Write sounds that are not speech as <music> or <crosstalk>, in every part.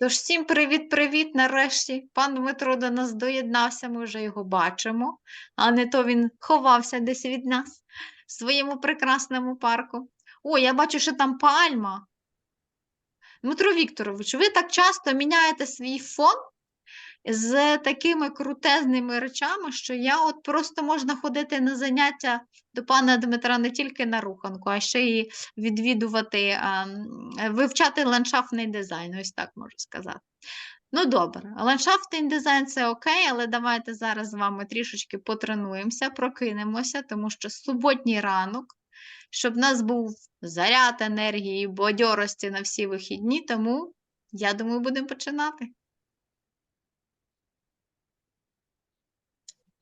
Тож всім привіт-привіт. Нарешті пан Дмитро до нас доєднався, ми вже його бачимо, а не то він ховався десь від нас в своєму прекрасному парку. О, я бачу, що там пальма. Дмитро Вікторович, ви так часто міняєте свій фон з такими крутезними речами, що я от просто можна ходити на заняття до пана Дмитра не тільки на руханку, а ще й відвідувати, вивчати ландшафтний дизайн, ось так можу сказати. Ну, добре, ландшафтний дизайн це окей, але давайте зараз з вами трішечки потренуємося, прокинемося, тому що суботній ранок, щоб в нас був заряд енергії, бадьорості на всі вихідні, тому я думаю, будемо починати.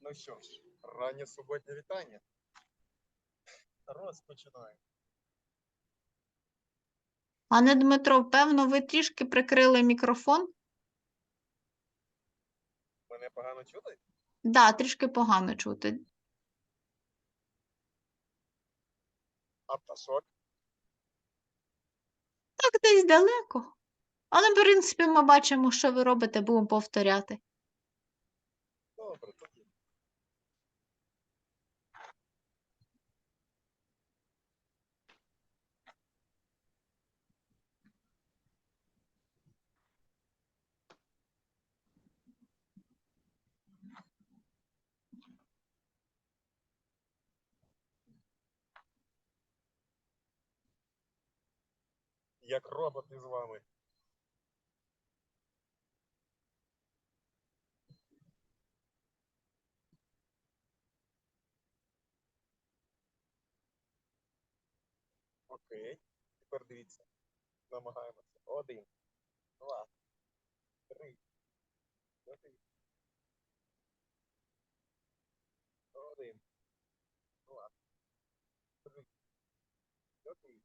Ну що ж, раннє суботнє вітання. Розпочинаємо. Пане Дмитро, певно, ви трішки прикрили мікрофон. Мене погано чути? Да, трішки погано чути. А пташок? Так, десь далеко. Але, в принципі, ми бачимо, що ви робите, будемо повторяти. Добре, тоді. Як робот із вами. Окей. Тепер дивіться. Намагаємося. Один, два, три, чотири. Один, два, три, чотири.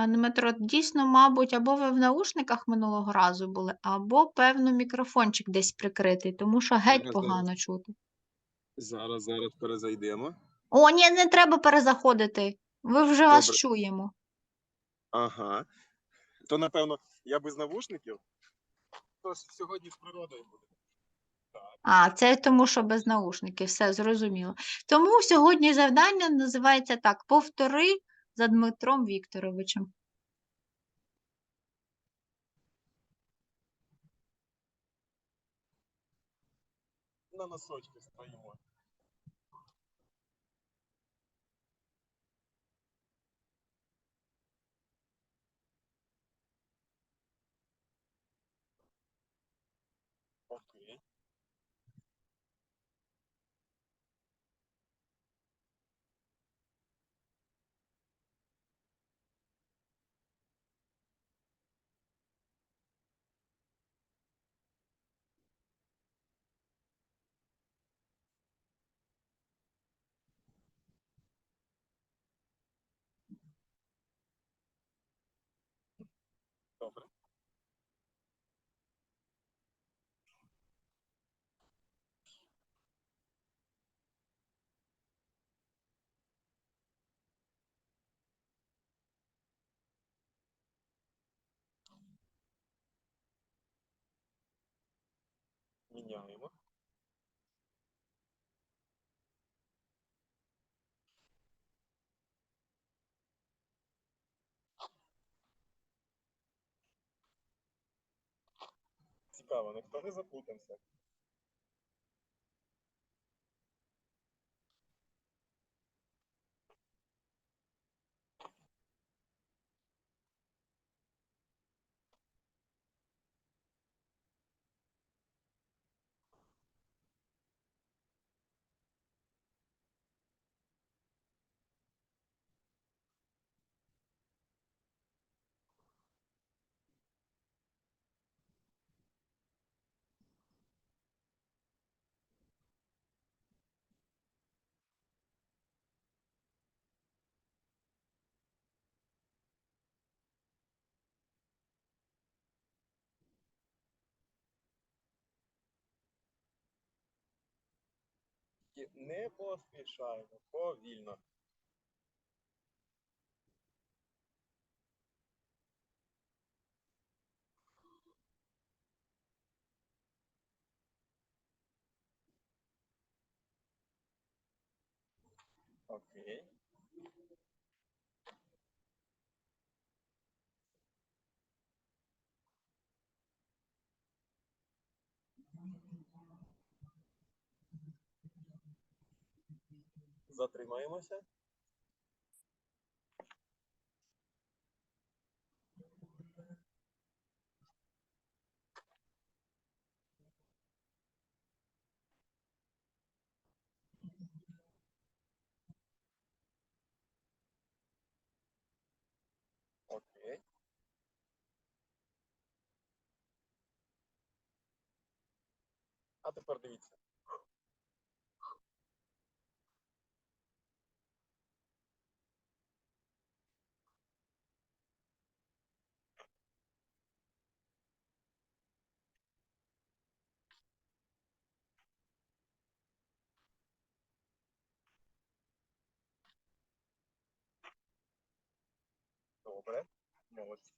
Пане Дмитро, дійсно, мабуть, або ви в наушниках минулого разу були, або, певно, мікрофончик десь прикритий, тому що геть Зараз, погано чути. Зараз, зараз перезайдемо. О, ні, не треба перезаходити. Ви вже вас Добре. чуємо. Ага. То, напевно, я без навушників. Тож сьогодні з природою буде. А, це тому, що без наушників, все зрозуміло. Тому сьогодні завдання називається так: повтори за Дмитром Вікторовичем. На носочки стоїмо. Міняємо. Цікаво, ніхто не запутався. Дітки, не поспішаємо повільно. Окей. Затримаємося. Окей. А тепер дивіться. Добре. Молодці.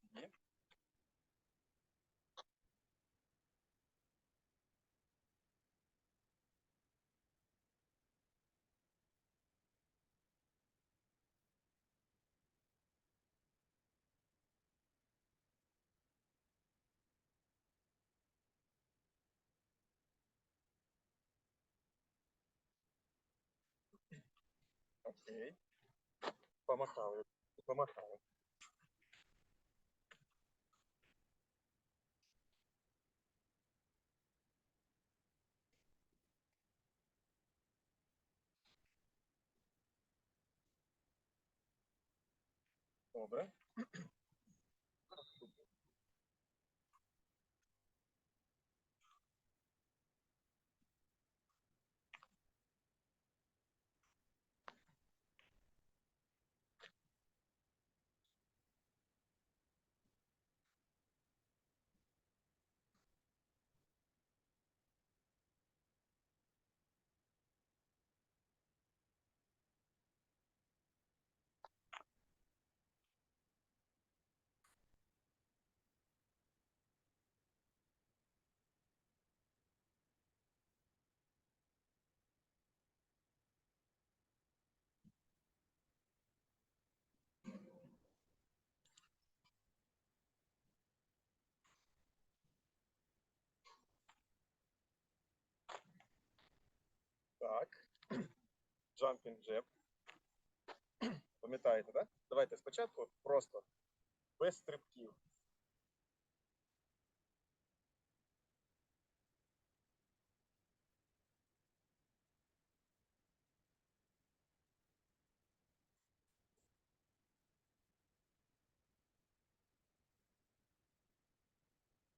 Окей. Помахали. Помахали. Добре. Так. Jumping jab. Пам'ятаєте, так? Давайте спочатку просто без стрибків.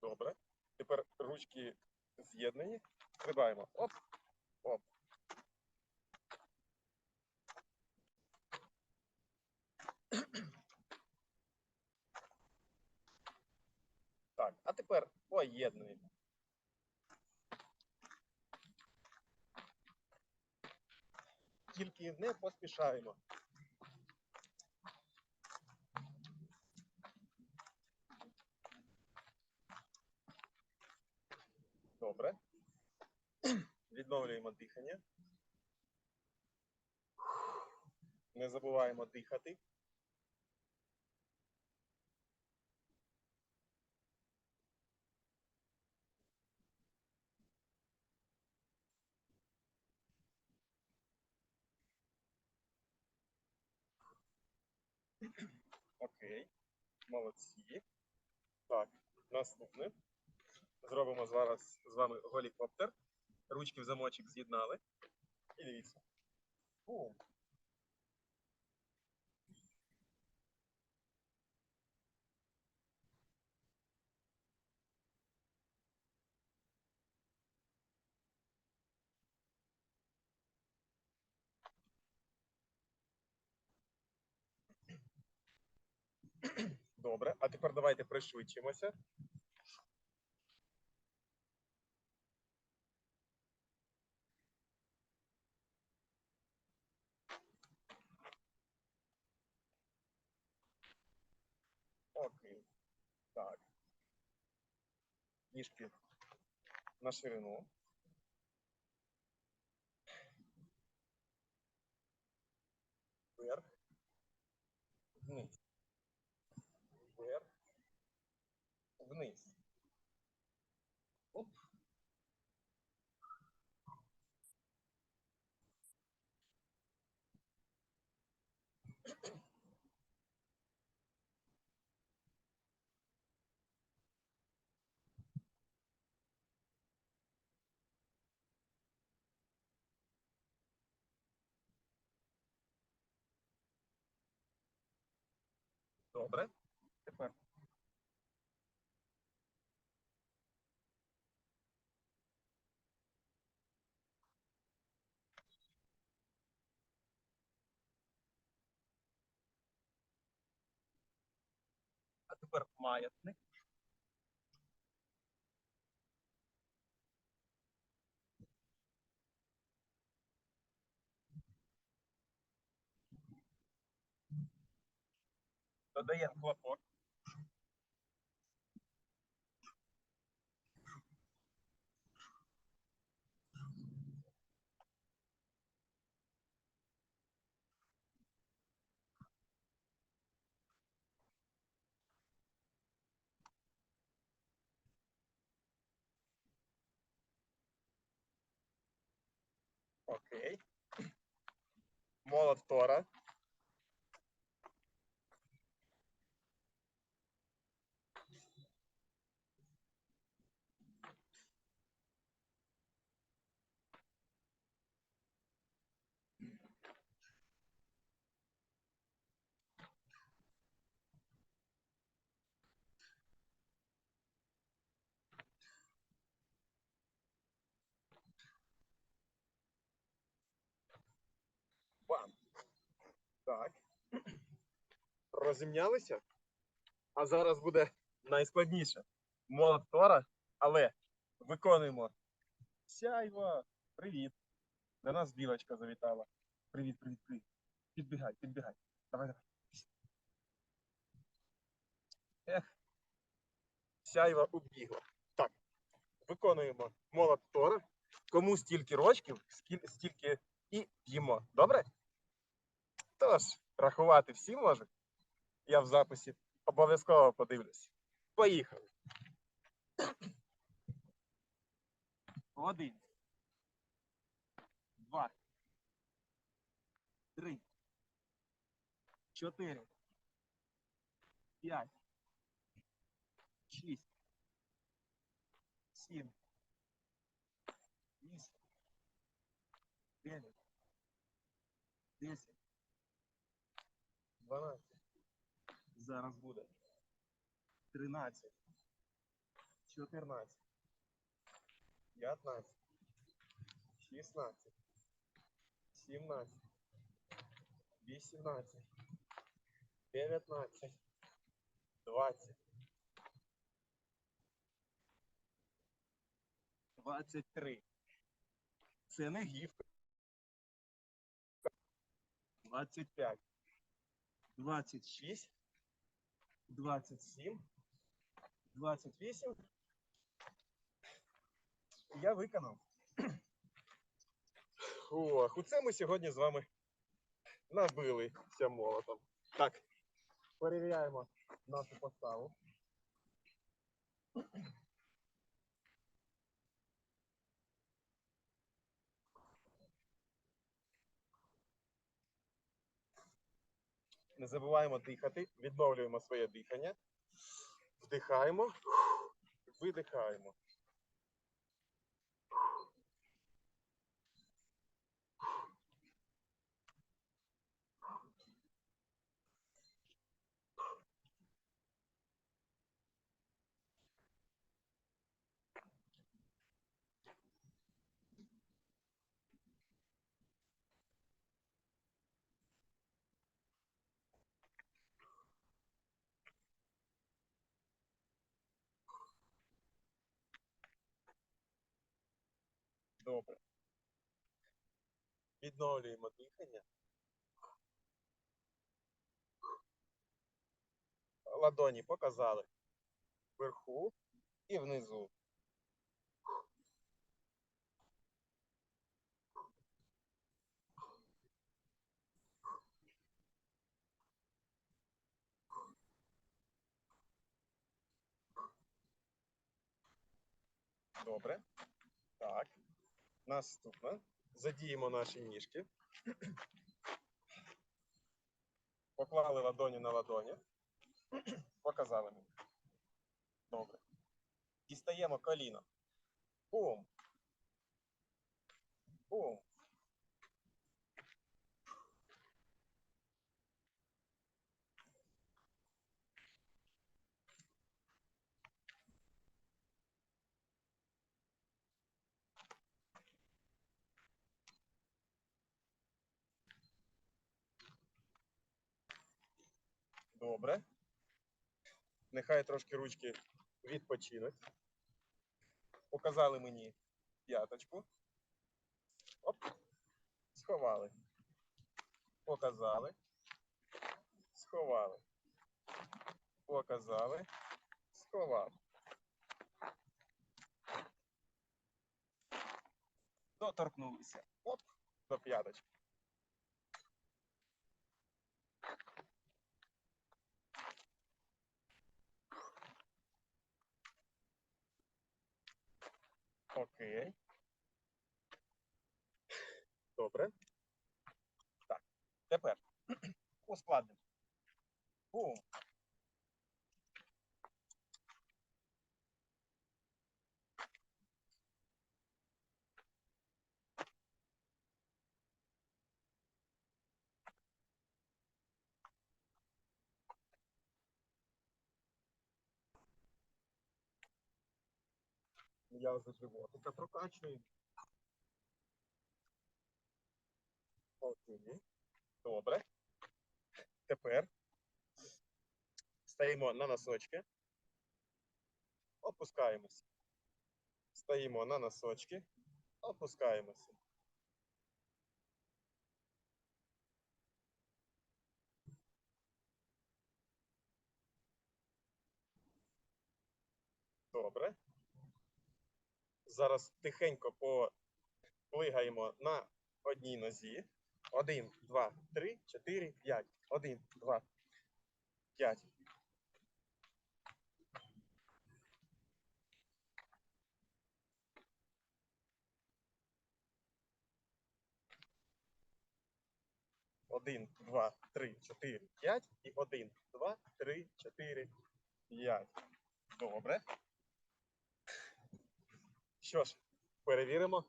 Добре. Тепер ручки з'єднані. Стрибаємо. Оп. Оп. Так, а тепер поєднуємо. Тільки не поспішаємо. Добре. Відновлюємо дихання. Не забуваємо дихати. Окей. Молодці. Так, наступне. Зробимо зараз з вами голікоптер. Ручки в замочок з'єднали. І дивіться. Бум. Добре, а тепер давайте пришвидшимося. Окей. Так. Ніжки на ширину. Вверх. Вниз. Вверх. Вниз. Оп. Добре. Тепер. А тепер маятник. Додаємо хлопок. Окей. Молот Тора. Так. Розімнялися. А зараз буде найскладніше. Молот Тора, але виконуємо. Сяйва. Привіт. До нас білочка завітала. Привіт, привіт, привіт. Підбігай, підбігай. Давай, давай. Ех. Сяйва убігла. Так. Виконуємо молот Тора. Кому стільки рочків, стільки і їмо. Добре? Тож, рахувати всі можуть. Я в записі обов'язково подивлюсь. Поїхали. Один. Два. Три. Чотири. П'ять. Шість. Сім. Вісім. Дев'ять. Десять. 12. Зараз буде. 13. 14. 15. 16. 17. 18. 19. 20. 23. Це не гівка. 25. 26, 27, 28. Я виконав. Ох, оце ми сьогодні з вами набилися молотом. Так, перевіряємо нашу поставу. Не забуваємо дихати, відновлюємо своє дихання. Вдихаємо, видихаємо. Добре. Відновлюємо дихання. Ладоні показали. Вверху і внизу. Добре. Так. Наступне. Задіємо наші ніжки. Поклали ладоні на ладоні. Показали мені. Добре. Дістаємо коліно. Бум. Бум. Добре. Нехай трошки ручки відпочинуть. Показали мені п'яточку. Оп. Сховали. Показали. Сховали. Показали. Сховали. Доторкнулися. Оп, до п'яточки. Окей. Добре. Так. Тепер ускладнимо. Бум. М'язи животика прокачуємо. Окей. Добре. Тепер стаємо на носочки. Опускаємося. Стаємо на носочки. Опускаємося. Добре. Зараз тихенько поплигаємо на одній нозі. Один, два, три, чотири, п'ять. Один, два, п'ять. Один, два, три, чотири, п'ять. І один, два, три, чотири, п'ять. Добре. Що ж, перевіримо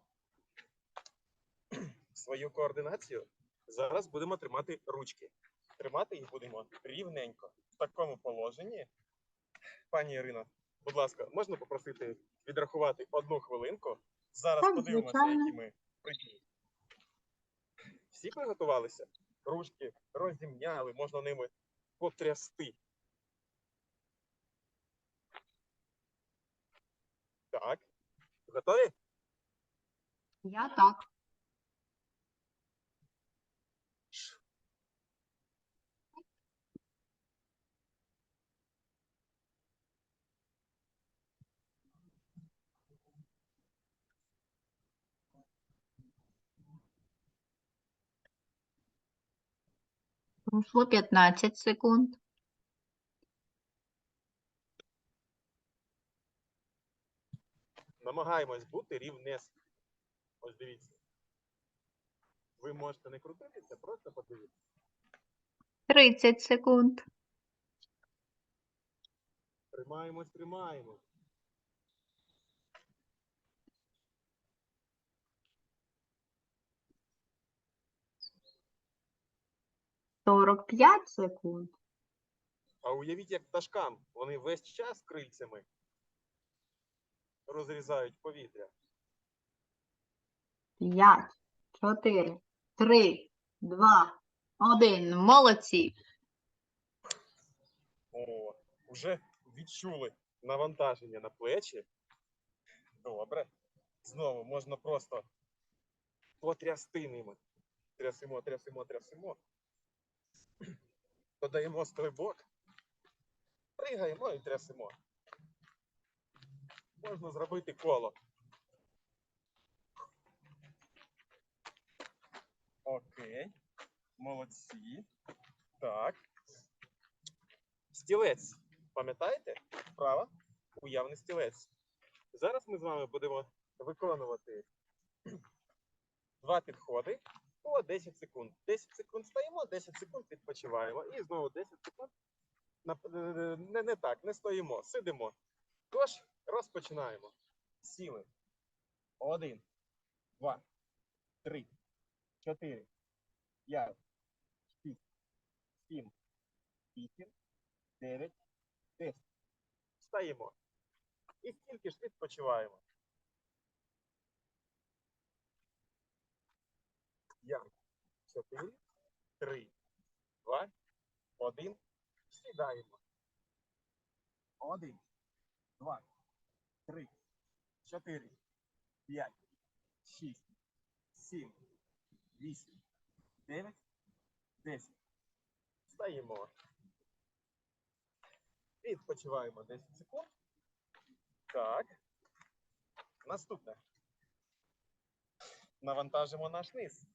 свою координацію. Зараз будемо тримати ручки. Тримати їх будемо рівненько. В такому положенні. Пані Ірино, будь ласка, можна попросити відрахувати одну хвилинку? Зараз Так, подивимося, звичайно. які ми прийшли. Всі приготувалися? Ручки розімняли, можна ними потрясти. Готові? Я так. Пройшло 15 секунд. Намагаємось бути рівнесні. Ось дивіться. Ви можете не крутитися, просто подивіться. 30 секунд. Тримаємось, тримаємось. Сорок п'ять секунд. А уявіть, як пташкам. Вони весь час крильцями розрізають повітря. П'ять, чотири, три, два, один. Молодці. О, вже відчули навантаження на плечі. Добре. Знову можна просто потрясти ними. Трясимо, трясимо, трясимо. Подаємо стрибок. Пригаємо і трясемо. Можна зробити коло. Окей. Молодці. Так. Стілець. Пам'ятаєте? Вправа. Уявний стілець. Зараз ми з вами будемо виконувати два підходи по 10 секунд. 10 секунд стоїмо, 10 секунд відпочиваємо. І знову 10 секунд. е, Не, не так, не стоїмо, сидимо. Тож розпочинаємо. Сіли. Один, два, три, чотири, п'ять, шість, сім, вісім, дев'ять, десять. Встаємо. І стільки ж відпочиваємо. П'ять, чотири, три, два, один. Сідаємо. Один, два, три, чотири, п'ять, шість, сім, вісім, дев'ять, десять. Встаємо. Відпочиваємо 10 секунд. Так. Наступне. Навантажимо наш низ.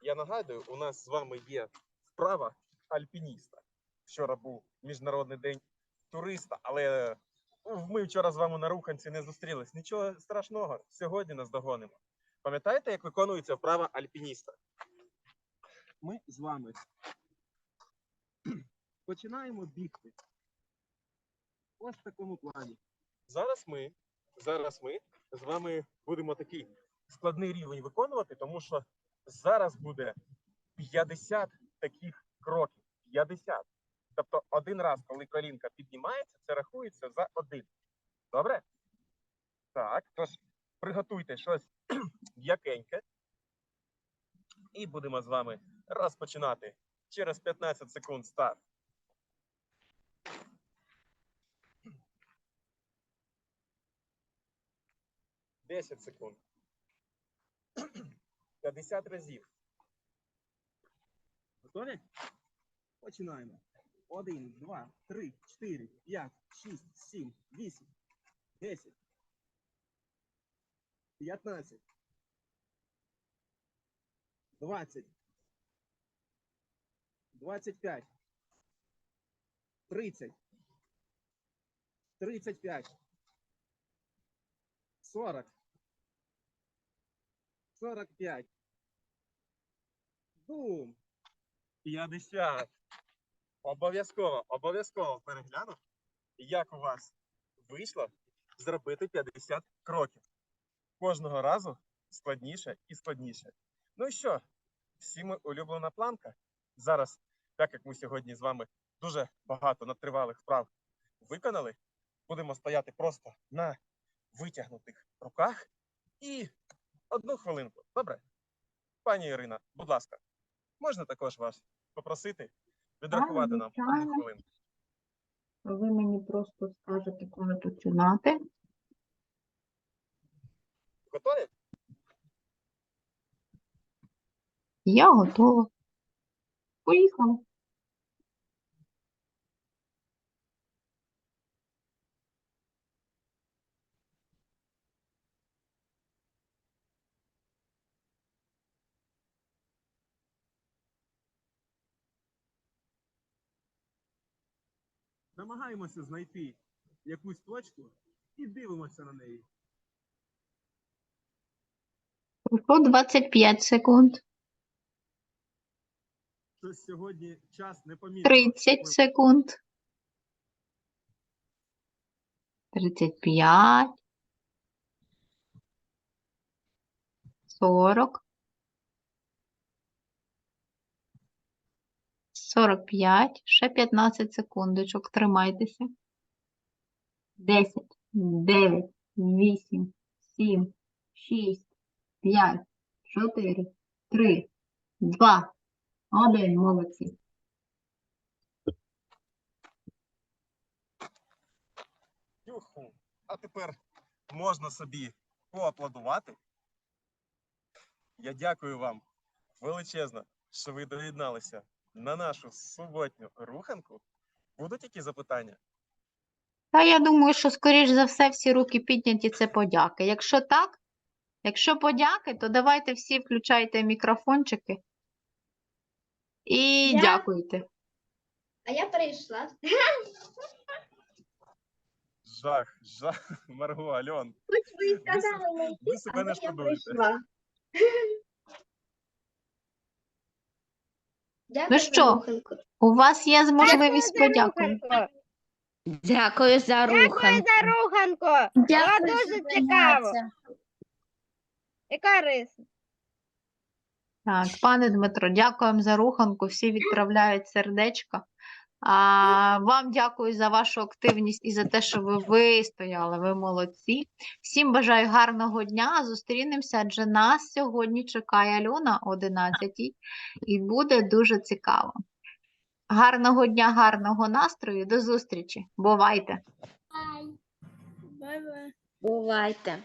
Я нагадую, у нас з вами є вправа альпініста. Вчора був Міжнародний день туриста, але ми вчора з вами на руханці не зустрілись. Нічого страшного, сьогодні нас догонимо. Пам'ятаєте, як виконується вправа альпініста? Ми з вами <clears throat> починаємо бігти. Ось в такому плані. Зараз ми, зараз ми з вами будемо такий складний рівень виконувати, тому що зараз буде 50 таких кроків. 50. Тобто один раз, коли колінка піднімається, це рахується за один. Добре? Так, тож приготуйте щось <clears throat> м'якеньке. І будемо з вами розпочинати через 15 секунд старт. Десять секунд. <clears throat> 50 разів. Готові? Починаємо. Один, два, три, чотири, п'ять, шість, сім, вісім, десять, п'ятнадцять, двадцять, двадцять п'ять, тридцять, тридцять п'ять, сорок, сорок п'ять, бум, п'ятдесят. Обов'язково, обов'язково перегляну, як у вас вийшло зробити 50 кроків. Кожного разу складніше і складніше. Ну і що? Всі ми улюблена планка. Зараз, так як ми сьогодні з вами дуже багато надтривалих вправ виконали, будемо стояти просто на витягнутих руках і одну хвилинку. Добре? Пані Ірина, будь ласка, можна також вас попросити відрахувати нам одну хвилинку? Ви мені просто скажете, коли починати. Готові? Я готова. Поїхали. Намагаємося знайти якусь точку і дивимося на неї. Пройшло 25 секунд, Щось сьогодні час не непомітно. 30 секунд, 35, 40, 45, ще 15 секундочок, тримайтеся. 10, 9, 8, 7, 6, 5, 4, 3, 2, 1, молодці. Юху. А тепер можна собі поаплодувати. Я дякую вам величезно, що ви доєдналися на нашу суботню руханку. Будуть які запитання? Та я думаю, що, скоріш за все, всі руки підняті це подяки. Якщо так, якщо подяки, то давайте всі включайте мікрофончики і Я- дякуйте. А я прийшла. жах, жах, Марго, Альон. Ви сказали не Ви себе не шкодуєте. Ну що? У вас є можливість подякувати. Дякую за руханку. за руханку. Дякую, дуже цікаво. Яка риса? Так, пане Дмитро, дякуємо за руханку. Всі відправляють сердечко. А, вам дякую за вашу активність і за те, що ви вистояли. Ви молодці. Всім бажаю гарного дня. Зустрінемося, адже нас сьогодні чекає Альона о 11 і буде дуже цікаво. Гарного дня, гарного настрою. До зустрічі. Бувайте! Бувайте.